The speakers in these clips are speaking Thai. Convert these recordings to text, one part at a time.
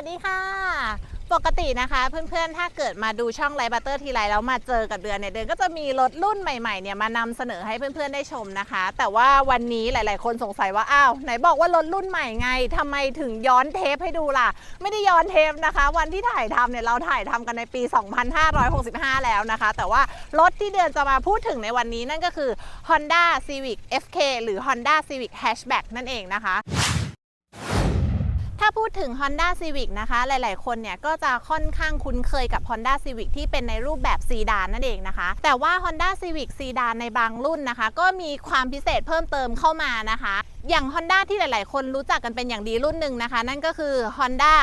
วัสดีค่ะ ปกตินะคะเพื่อนๆ ถ้าเกิดมาดูช่องไลบัตเตอร์ทีไรแล้วมาเจอกับเดือนเนี่ยเดือนก็จะมีรถรุ่นใหม่ๆเนี่ยมานำเสนอให้เพื่อนๆได้ชมนะคะ แต่ว่าวันนี้หลายๆ คนสงสัยว่าอ้าวไหนบอกว่ารถรุ่นใหม่ไงทำไมถึงย้อนเทปให้ดูล่ะ ไม่ได้ย้อนเทปนะคะ วันที่ถ่ายทำเนี่ยเราถ่ายทำกันในปี 2565 แล้วนะคะ แต่ว่ารถที่เดือนจะมาพูดถึงในวันนี้นั่นก็คือ Honda Civic FK หรือ Honda Civic Hatchback นั่นเองนะคะ ถ้าพูดถึง Honda Civic นะคะ หลาย ๆ คนเนี่ยก็จะค่อนข้างคุ้นเคยกับ Honda Civic ที่เป็นในรูปแบบซีดานนั่นเองนะคะ แต่ว่า Honda Civic ซีดานในบางรุ่นนะคะ ก็มีความพิเศษเพิ่มเติมเข้ามานะคะ อย่าง Honda ที่หลาย ๆ คนรู้จักกันเป็นอย่างดีรุ่นหนึ่งนะคะ นั่นก็คือ Honda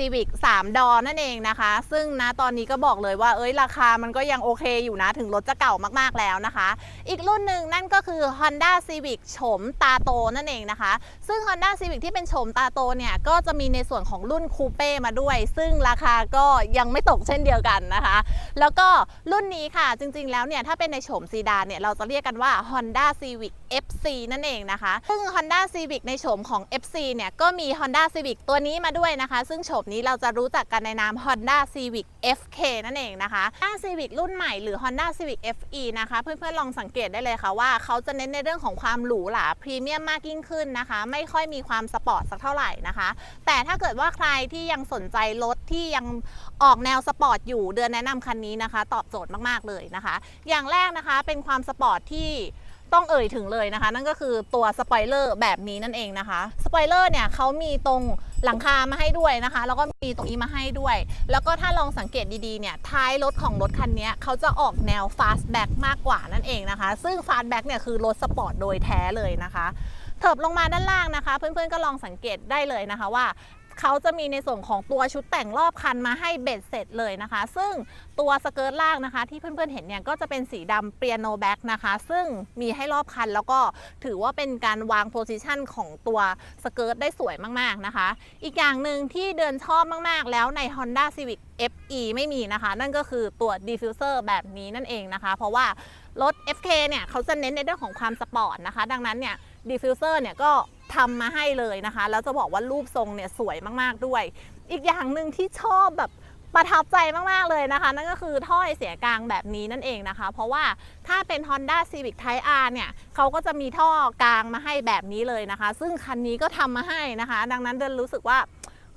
Civic 3 ดอนั่นเองนะคะ ซึ่งณตอนนี้ก็บอกเลยว่าเอ้ยราคามันก็ยังโอเคอยู่นะ ถึงรถจะเก่ามากๆแล้วนะคะ อีกรุ่นหนึ่งนั่นก็คือ Honda Civic โฉมตาโตนั่นเองนะคะ ซึ่ง Honda Civic ที่เป็นโฉมตาโตเนี่ย ก็จะมีในส่วนของรุ่นคูเป้มาด้วย ซึ่งราคาก็ยังไม่ตกเช่นเดียวกันนะคะ แล้วก็รุ่นนี้ค่ะจริงๆแล้วเนี่ย ถ้าเป็นในโฉมซีดานเนี่ย เราจะเรียกกันว่า Honda Civic FC นั่นเองนะคะ ซึ่ง Honda Civic ในโฉมของ FC เนี่ยก็มี Honda Civic ตัวนี้มาด้วยนะคะ ซึ่งโฉมนี้เราจะรู้จักกันในนาม Honda Civic FK นั่นเองนะคะ Honda Civic รุ่นใหม่หรือ Honda Civic FE นะคะ เพื่อนๆลองสังเกตได้เลยค่ะว่าเขาจะเน้นในเรื่องของความหรูหราพรีเมียมมากยิ่งขึ้นนะคะ ไม่ค่อยมีความสปอร์ตสักเท่าไหร่นะคะ แต่ถ้าเกิดว่าใครที่ยังสนใจรถที่ยังออกแนวสปอร์ตอยู่เดือนแนะนำคันนี้นะคะ ตอบโจทย์มากๆเลยนะคะ อย่างแรกนะคะเป็นความสปอร์ตที่ ต้องเอ่ยถึงเลยนะคะ นั่นก็คือตัวสปอยเลอร์แบบนี้นั่นเองนะคะสปอยเลอร์เนี่ยเขามีตรงหลังคามาให้ด้วยนะคะ แล้วก็มีตรงนี้มาให้ด้วย แล้วก็ถ้าลองสังเกตดีๆเนี่ยท้ายรถของรถคันนี้เขาจะออกแนว fastback มากกว่านั่นเองนะคะ ซึ่ง fastback เนี่ยคือรถสปอร์ตโดยแท้เลยนะคะเถิบลงมาด้านล่างนะคะ เพื่อนๆก็ลองสังเกตได้เลยนะคะว่า เขาจะมีในส่วนของตัวชุดแต่งรอบคันมาให้เบ็ดเสร็จเลยนะคะ ซึ่งตัวสเกิร์ตล่างนะคะ ที่เพื่อนๆเห็นเนี่ยก็จะเป็นสีดำเปียโนแบ็กนะคะ ซึ่งมีให้รอบคันแล้วก็ถือว่าเป็นการวางโพซิชันของตัวสเกิร์ตได้สวยมากๆนะคะ อีกอย่างหนึ่งที่เดินชอบมากๆ แล้วใน Honda Civic FE ไม่มีนะคะ นั่นก็คือตัวดิฟฟิวเซอร์แบบนี้นั่นเองนะคะ เพราะว่ารถ FK เนี่ยเขาจะเน้นในเรื่องของความสปอร์ตนะคะ ดังนั้นเนี่ย ดิฟฟิวเซอร์เนี่ยก็ทำมาให้เลยนะคะ แล้วจะบอกว่ารูปทรงเนี่ยสวยมากๆด้วย อีกอย่างหนึ่งที่ชอบแบบประทับใจมาก ๆ เลยนะคะ นั่นก็คือท่อไอเสียกลางแบบนี้นั่นเองนะคะ เพราะว่าถ้าเป็น Honda Civic Type R เนี่ยเขาก็จะมีท่อกลางมาให้แบบนี้เลยนะคะ ซึ่งคันนี้ก็ทำมาให้นะคะ ดังนั้นเดินรู้สึกว่า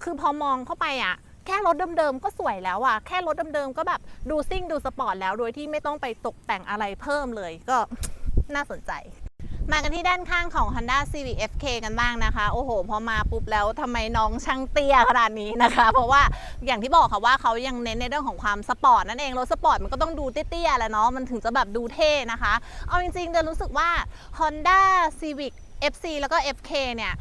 คือพอมองเข้าไปอะแค่รถเดิมๆก็สวยแล้วอะแค่รถเดิมๆก็แบบดูซิ่งดูสปอร์ตแล้ว โดยที่ไม่ต้องไปตกแต่งอะไรเพิ่มเลยก็น่าสนใจ มากันที่ด้านข้างของ Honda Civic FK กันบ้างนะคะ โอ้โห พอมาปุ๊บแล้วทำไมน้องช่างเตี้ยขนาดนี้นะคะ เพราะว่าอย่างที่บอกค่ะว่าเขายังเน้นในเรื่องของความสปอร์ตนั่นเองรถสปอร์ตมันก็ต้องดูเตี้ยๆแหละเนาะมันถึงจะแบบดูเท่นะคะ เอาจริงๆเดนรู้สึกว่า Honda Civic FC แล้วก็ FK เนี่ย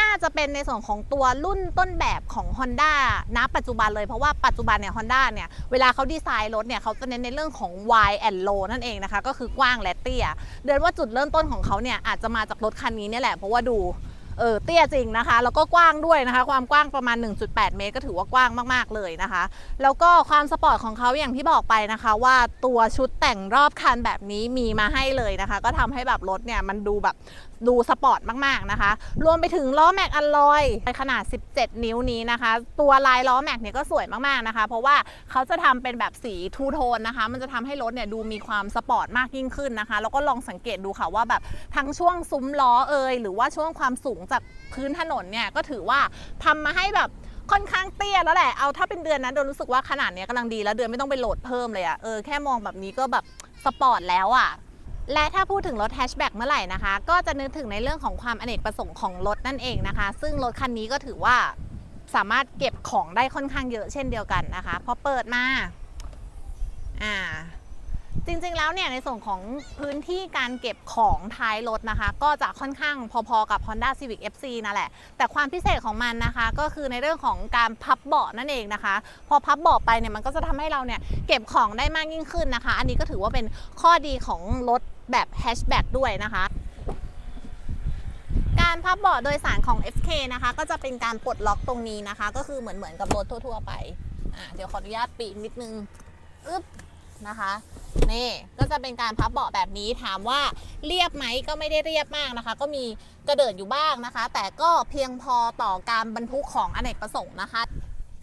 น่าจะเป็นในส่วนของตัวรุ่นต้นแบบของ Honda ณปัจจุบันเลยเพราะว่าปัจจุบันเนี่ย Honda เนี่ยเวลาเขาดีไซน์รถเนี่ยเขาจะเน้นในเรื่องของ wide and low นั่นเองนะคะ ก็คือกว้างและเตี้ย เดินว่าจุดเริ่มต้นของเขาเนี่ยอาจจะมาจากรถคันนี้เนี่ยแหละเพราะว่าดูเออเตี้ยจริงนะคะ แล้วก็กว้างด้วยนะคะ ความกว้างประมาณ 1.8 เมตร ก็ถือว่ากว้างมาก ๆ เลยนะคะ แล้วก็ความสปอร์ตของเขาอย่างที่บอกไปนะคะ ว่าตัวชุดแต่งรอบคันแบบนี้มีมาให้เลยนะคะ ก็ทำให้แบบรถเนี่ยมันดูแบบ ดูสปอร์ตมาก ๆ นะคะ รวมไปถึงล้อแม็กอลลอยขนาด 17 นิ้วนี้นะคะ ตัวลายล้อแม็กเนี่ยก็สวยมาก ๆ นะคะ เพราะว่าเขาจะทำเป็นแบบสีทูโทนนะคะ มันจะทำให้รถเนี่ยดูมีความสปอร์ตมากยิ่งขึ้นนะคะ แล้วก็ลองสังเกตดูค่ะว่าแบบทั้งช่วงซุ้มล้อเอยหรือว่าช่วงความสูงจากพื้นถนนเนี่ยก็ถือว่าทำมาให้แบบค่อนข้างเตี้ยแล้วแหละ เอาถ้าเป็นเดือนนั้นเดือนรู้สึกว่าขนาดเนี้ยกำลังดีแล้วเดือนไม่ต้องไปโหลดเพิ่มเลยอะเออแค่มองแบบนี้ก็แบบสปอร์ตแล้วอะ และถ้าพูดถึงรถแฮชแบ็กเมื่อไหร่นะคะ ก็จะนึกถึงในเรื่องของความอเนกประสงค์ของรถนั่นเองนะคะ ซึ่งรถคันนี้ก็ถือว่าสามารถเก็บของได้ค่อนข้างเยอะเช่นเดียวกันนะคะพอเปิดมาอ่าจริงๆแล้วเนี่ยในส่วนของพื้นที่การเก็บของท้ายรถนะคะ ก็จะค่อนข้างพอๆกับ Honda Civic FC นั่นแหละ แต่ความพิเศษของมันนะคะ ก็คือในเรื่องของการพับเบาะนั่นเองนะคะ พอพับเบาะไปเนี่ยมันก็จะทำให้เราเนี่ยเก็บของได้มากยิ่งขึ้นนะคะ อันนี้ก็ถือว่าเป็นข้อดีของรถ แบบแฮชแบ็กด้วยนะคะ การพับเบาะโดยสารของ FK นะคะ ก็จะเป็นการปลดล็อกตรงนี้นะคะ ก็คือเหมือนเหมือนกับรถทั่ว ๆ ไปอะเดี๋ยวขออนุญาตปีกนิดนึงอึ๊บนะคะนี่ก็จะเป็นการพับเบาะแบบนี้ถามว่าเรียบไหมก็ไม่ได้เรียบมากนะคะ ก็มีกระเดิดอยู่บ้างนะคะ แต่ก็เพียงพอต่อการบรรทุกของอเนกประสงค์นะคะ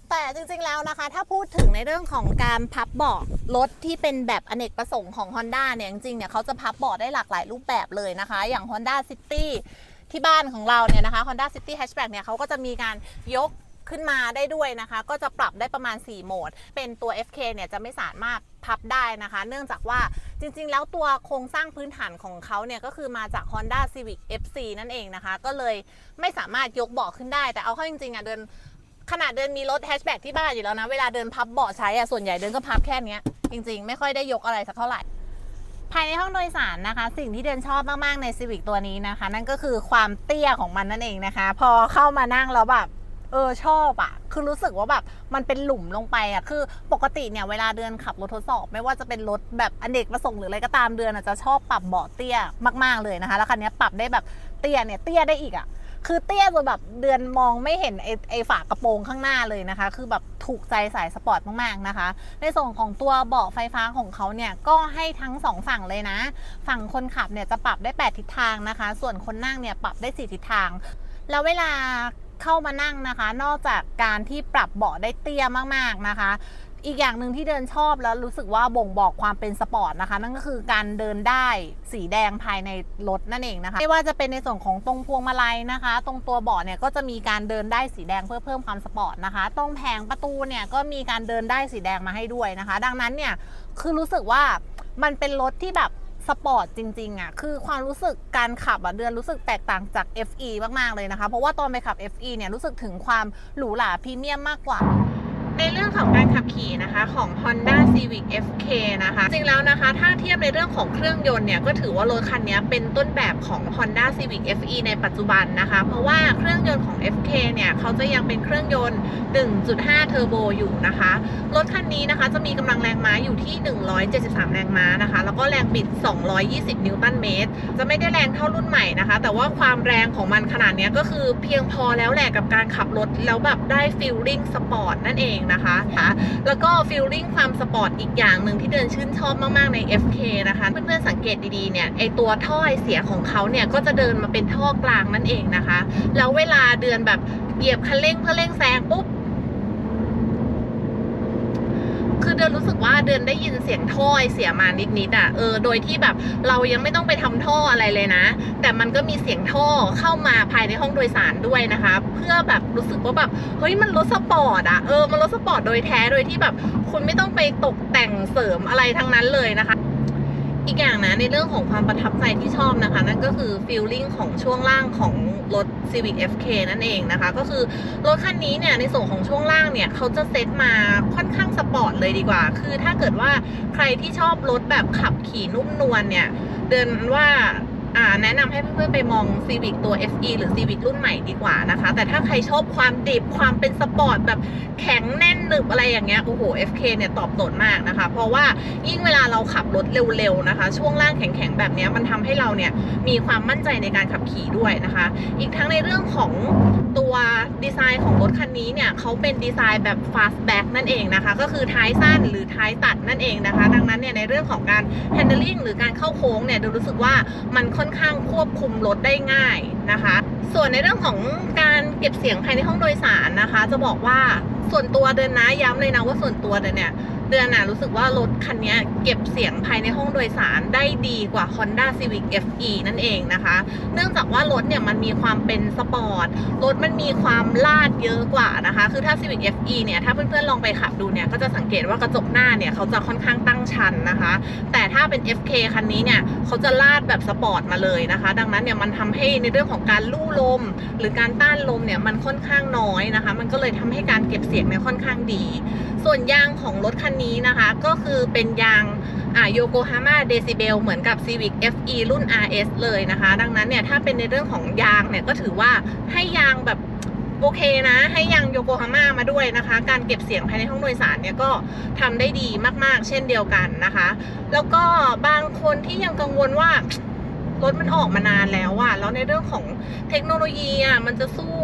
แต่จริงๆแล้วนะคะ ถ้าพูดถึงในเรื่องของการพับเบาะรถที่เป็นแบบอเนกประสงค์ของ Honda เนี่ยจริงๆเนี่ยเขาจะพับเบาะได้หลากหลายรูปแบบเลยนะคะ อย่าง Honda City ที่บ้านของเราเนี่ยนะคะ Honda City Hatchback เนี่ยเขาก็จะมีการยกขึ้นมาได้ด้วยนะคะ ก็จะปรับได้ประมาณ 4 โหมด เป็นตัว FK เนี่ยจะไม่สามารถพับได้นะคะ เนื่องจากว่าจริงๆ แล้วตัวโครงสร้างพื้นฐานของเขาเนี่ยก็คือมาจาก Honda Civic FC นั่นเองนะคะ ก็เลยไม่สามารถยกเบาะขึ้นได้ แต่เอาเข้าจริงๆอะเดิน ขนาดเดินมีรถแฮชแบ็กที่บ้านอยู่แล้วนะ เวลาเดินพับเบาะใช้อะส่วนใหญ่เดินก็พับแค่นี้จริง ๆ ไม่ค่อยได้ยกอะไรสักเท่าไหร่ภายในห้องโดยสารนะคะ สิ่งที่เดินชอบมาก ๆ ใน Civic ตัวนี้นะคะ นั่นก็คือความเตี้ยของมันนั่นเองนะคะ พอเข้ามานั่งแล้วแบบเออชอบอะคือรู้สึกว่าแบบมันเป็นหลุมลงไปอะคือปกติเนี่ยเวลาเดินขับรถทดสอบ ไม่ว่าจะเป็นรถแบบอเนกประสงค์หรืออะไรก็ตามเดือนอะจะชอบปรับเบาะเตี้ยมากๆเลยนะคะ แล้วคันนี้ปรับได้แบบเตี้ยเนี่ยเตี้ยได้อีกอะ คือเตี้ยจนแบบเดือนมองไม่เห็นไอ้ไอ้ฝากระโปรงข้างหน้าเลยนะคะ คือแบบถูกใจสายสปอร์ตมากๆนะคะ ในส่วนของตัวเบาะไฟฟ้าของเขาเนี่ยก็ให้ทั้งสองฝั่งเลยนะ ฝั่งคนขับเนี่ยจะปรับได้ 8 ทิศทางนะคะ ส่วนคนนั่งเนี่ยปรับได้ 4 ทิศทาง แล้วเวลาเข้ามานั่งนะคะ นอกจากการที่ปรับเบาะได้เตี้ยมากๆนะคะ อีกอย่างหนึ่งที่เดินชอบแล้วรู้สึกว่าบ่งบอกความเป็นสปอร์ตนะคะ นั่นก็คือการเดินได้สีแดงภายในรถนั่นเองนะคะไม่ว่าจะเป็นในส่วนของตรงพวงมาลัยนะคะ ตรงตัวเบาะเนี่ยก็จะมีการเดินได้สีแดงเพื่อเพิ่มความสปอร์ตนะคะ ตรงแผงประตูเนี่ยก็มีการเดินได้สีแดงมาให้ด้วยนะคะ ดังนั้นเนี่ยคือรู้สึกว่ามันเป็นรถที่แบบสปอร์ตจริงๆอะคือความรู้สึกการขับอะเดือนรู้สึกแตกต่างจาก FE มากๆเลยนะคะ เพราะว่าตอนไปขับ FE เนี่ยรู้สึกถึงความหรูหราพรีเมียมมากกว่า ในเรื่องของการขับขี่นะคะของ Honda Civic FK นะคะ จริงแล้วนะคะ ถ้าเทียบในเรื่องของเครื่องยนต์เนี่ยก็ถือว่ารถคันนี้เป็นต้นแบบของ Honda Civic FE ในปัจจุบันนะคะ เพราะว่าเครื่องยนต์ของ FK เนี่ยเขาจะยังเป็นเครื่องยนต์ 1.5 เทอร์โบอยู่นะคะ รถคันนี้นะคะจะมีกำลังแรงม้าอยู่ที่ 173 แรงม้านะคะ แล้วก็แรงบิด 220 นิวตันเมตร จะไม่ได้แรงเท่ารุ่นใหม่นะคะ แต่ว่าความแรงของมันขนาดนี้ก็คือเพียงพอแล้วแหละกับการขับรถแล้วแบบได้ฟีลลิ่งสปอร์ตนั่นเองนะคะแล้วก็ฟีลลิ่งความสปอร์ตอีกอย่างหนึ่งที่เดินชื่นชอบมาก ๆ ใน FK นะคะ เพื่อน ๆ สังเกตดี ๆ เนี่ย ไอตัวท่อไอเสียของเขาเนี่ย ก็จะเดินมาเป็นท่อกลางนั่นเองนะคะ แล้วเวลาเดินแบบเหยียบคันเร่งเพื่อเร่งแซงปุ๊บ คือ เดินรู้สึกว่าเดินได้ยินเสียงท่อไอเสียมานิดๆอะเออโดยที่แบบเรายังไม่ต้องไปทำท่ออะไรเลยนะ แต่มันก็มีเสียงท่อเข้ามาภายในห้องโดยสารด้วยนะคะ เพื่อแบบรู้สึกว่าแบบเฮ้ยมันรถสปอร์ตอะเออมันรถสปอร์ตโดยแท้โดยที่แบบคุณไม่ต้องไปตกแต่งเสริมอะไรทั้งนั้นเลยนะคะ อีกอย่างนะในเรื่องของความประทับใจที่ชอบนะคะ นั่นก็คือฟิลลิ่งของช่วงล่างของรถ Civic FK นั่นเองนะคะ ก็คือรถคันนี้เนี่ยในส่วนของช่วงล่างเนี่ยเขาจะเซตมาค่อนข้างสปอร์ตเลยดีกว่า คือถ้าเกิดว่าใครที่ชอบรถแบบขับขี่นุ่มนวลเนี่ย เดินว่า แนะนำให้เพื่อนๆไปมอง Civic ตัว FE หรือ Civic รุ่นใหม่ดีกว่านะคะ แต่ถ้าใครชอบความดิบความเป็นสปอร์ตแบบแข็งแน่นหนึบอะไรอย่างเงี้ยโอ้โห FK เนี่ยตอบโจทย์มากนะคะ เพราะว่ายิ่งเวลาเราขับรถเร็วๆนะคะ ช่วงล่างแข็งๆแบบเนี้ยมันทำให้เราเนี่ยมีความมั่นใจในการขับขี่ด้วยนะคะ อีกทั้งในเรื่องของตัวดีไซน์ของรถคันนี้เนี่ยเขาเป็นดีไซน์แบบ fastback นั่นเองนะคะ ก็คือท้ายสั้นหรือท้ายตัดนั่นเองนะคะ ดังนั้นเนี่ยในเรื่องของการ handling หรือการเข้าโค้งเนี่ยดูรู้สึกว่ามันค่อนข้างควบคุมรถได้ง่ายนะคะ ส่วนในเรื่องของการเก็บเสียงภายในห้องโดยสารนะคะ จะบอกว่าส่วนตัวเดินนะย้ำเลยนะว่าส่วนตัวเดินเนี่ย เดือนน่ะรู้สึกว่ารถคันนี้เก็บเสียงภายในห้องโดยสารได้ดีกว่า Honda Civic FE นั่นเองนะคะ เนื่องจากว่ารถเนี่ยมันมีความเป็นสปอร์ต รถมันมีความลาดเยอะกว่านะคะ คือถ้า Civic FE เนี่ยถ้าเพื่อนๆลองไปขับดูเนี่ยก็จะสังเกตว่ากระจกหน้าเนี่ยเขาจะค่อนข้างตั้งชันนะคะ แต่ถ้าเป็น FK คันนี้เนี่ยเขาจะลาดแบบสปอร์ตมาเลยนะคะ ดังนั้นเนี่ยมันทำให้ในเรื่องของการลู่ลม หรือการต้านลมเนี่ยมันค่อนข้างน้อยนะคะ มันก็เลยทำให้การเก็บเสียงเนี่ยค่อนข้างดี ส่วนยางของรถคันนี้นะคะ ก็คือเป็นยางอ่าโยโกฮาม่าเดซิเบลเหมือนกับ Civic FE รุ่น RS เลยนะคะ ดังนั้นเนี่ยถ้าเป็นในเรื่องของยางเนี่ยก็ถือว่าให้ยางแบบโอเคนะ ให้ยางโยโกฮาม่ามาด้วยนะคะ การเก็บเสียงภายในห้องโดยสารเนี่ยก็ทำได้ดีมากๆ เช่นเดียวกันนะคะ แล้วก็บางคนที่ยังกังวลว่า รถมันออกมานานแล้วอะแล้วในเรื่องของเทคโนโลยีอะมันจะสู้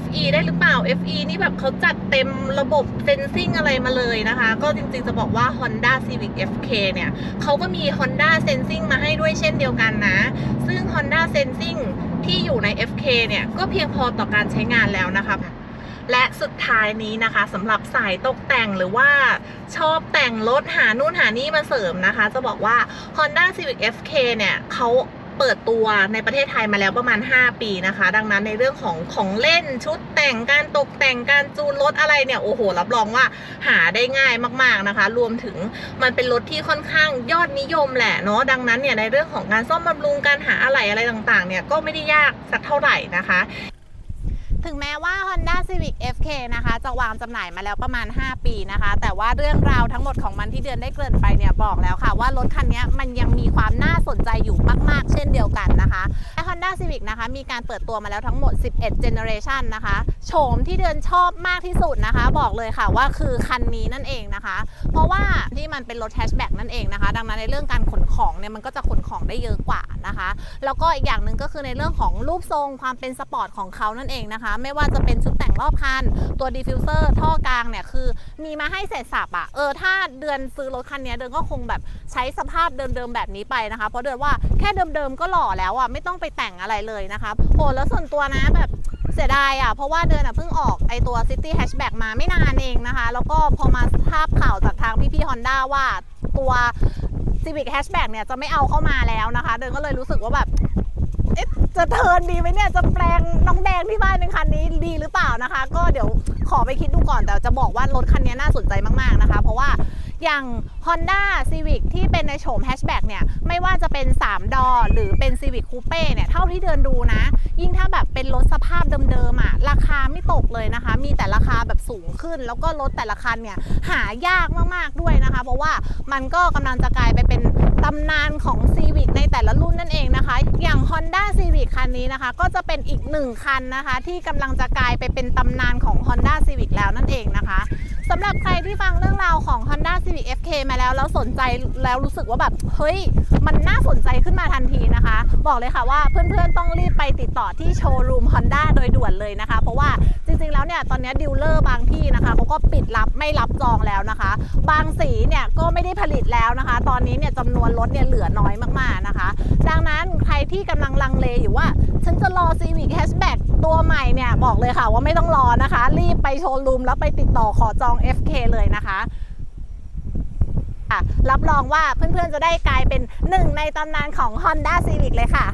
FE ได้หรือเปล่า FE นี่แบบเขาจัดเต็มระบบเซนซิงอะไรมาเลยนะคะ ก็จริงๆจะบอกว่า Honda Civic FK เนี่ยเขาก็มี Honda Sensing มาให้ด้วยเช่นเดียวกันนะ ซึ่ง Honda Sensing ที่อยู่ใน FK เนี่ย ก็เพียงพอต่อการใช้งานแล้วนะคะและสุดท้ายนี้นะคะสำหรับสายตกแต่งหรือว่าชอบแต่งรถหานู่นหานี่มาเสริมนะคะ จะบอกว่า Honda Civic FK เนี่ยเขา เปิดตัวในประเทศไทยมาแล้วประมาณ 5 ปีนะคะ ดังนั้นในเรื่องของของเล่นชุดแต่งการตกแต่งการจูนรถอะไรเนี่ยโอ้โห รับรองว่าหาได้ง่ายมากๆนะคะ รวมถึงมันเป็นรถที่ค่อนข้างยอดนิยมแหละเนาะดังนั้นเนี่ยในเรื่องของการซ่อมบำรุงการหาอะไรอะไรต่างๆเนี่ยก็ไม่ได้ยากสักเท่าไหร่นะคะ ถึงแม้ว่า Honda Civic FK นะคะจะวางจำหน่ายมาแล้วประมาณ 5 ปีนะคะ แต่ว่าเรื่องราวทั้งหมดของมันที่เดือนได้เกริ่นไปเนี่ยบอกแล้วค่ะ ว่ารถคันนี้มันยังมีความน่าสนใจอยู่มาก ๆ เช่นเดียวกันนะคะและ Honda Civic นะคะมีการเปิดตัวมาแล้วทั้งหมด 11 generation นะคะโฉมที่เดือนชอบมากที่สุดนะคะ บอกเลยค่ะว่าคือคันนี้นั่นเองนะคะ เพราะว่าที่มันเป็นรถแฮชแบ็กนั่นเองนะคะ ดังนั้นในเรื่องการขนของเนี่ยมันก็จะขนของได้เยอะกว่านะคะ แล้วก็อีกอย่างหนึ่งก็คือในเรื่องของรูปทรงความเป็นสปอร์ตของเขานั่นเองนะคะไม่ว่าจะเป็นชุดแต่งรอบคัน ตัวดีฟิวเซอร์ท่อกลางเนี่ยคือ มีมาให้เสร็จสับอะเออถ้าเดือนซื้อรถคันนี้เดือนก็คงแบบใช้สภาพเดิมๆแบบนี้ไปนะคะ เพราะเดือนว่าแค่เดิมๆก็หล่อแล้วอะไม่ต้องไปแต่งอะไรเลยนะคะโอ้แล้วส่วนตัวนะแบบเสียดายอะเพราะว่าเดือนอะเพิ่งออกไอตัว City Hatchback มาไม่นานเองนะคะ แล้วก็พอมาทราบข่าวจากทางพี่ๆ Honda ว่าตัว Civic Hatchback เนี่ยจะไม่เอาเข้ามาแล้วนะคะ เดินก็เลยรู้สึกว่าแบบ เอ๊ะจะเทินดีไหมเนี่ยจะแปลงน้องแดงที่บ้านเป็นคันนี้ดีหรือเปล่านะคะ ก็เดี๋ยวขอไปคิดดูก่อนแต่จะบอกว่ารถคันนี้น่าสนใจมากๆนะคะ เพราะว่าอย่าง Honda Civic ที่เป็นในโฉมแฮชแบ็กเนี่ย ไม่ว่าจะเป็น 3 ดอ หรือเป็น Civic Coupe เนี่ย เท่าที่เดินดูนะ ยิ่งถ้าแบบเป็นรถสภาพเดิมๆอะ ราคาไม่ตกเลยนะคะ มีแต่ราคาแบบสูงขึ้น แล้วก็รถแต่ละคันเนี่ย หายากมากๆด้วยนะคะ เพราะว่ามันก็กำลังจะกลายไปเป็น ตำนานของ Civic ในแต่ละรุ่นนั่นเองนะคะ อย่าง Honda Civic คันนี้นะคะ ก็จะเป็นอีกหนึ่งคันนะคะ ที่กำลังจะกลายไปเป็นตำนานของ Honda Civic แล้วนั่นเองนะคะสำหรับใครที่ฟังเรื่องราวของ Honda Civic FK มาแล้ว แล้วสนใจแล้วรู้สึกว่าแบบ เฮ้ย มันน่าสนใจขึ้นมาทันทีนะคะ บอกเลยค่ะว่าเพื่อนๆต้องรีบไปติดต่อที่โชว์รูม Honda โดยด่วนเลยนะคะ เพราะว่าจริงๆแล้วเนี่ย ตอนนี้ดีลเลอร์บางที่นะคะเขาก็ปิดรับไม่รับจองแล้วนะคะ บางสีเนี่ยก็ไม่ได้ผลิตแล้วนะคะ อนนี้เนี่ยจำนวนรถเนี่ยเหลือน้อยมากๆนะคะ ดังนั้นใครที่กำลังลังเลอยู่ว่า ฉันจะรอ Civic Hatchback ตัวใหม่เนี่ยบอกเลยค่ะว่าไม่ต้องรอนะคะ รีบไปโชว์รูมแล้วไปติดต่อขอจอง FK เลยนะคะรับรองว่าเพื่อนๆจะได้กลายเป็นหนึ่งในตำนานของ Honda Civic เลยค่ะ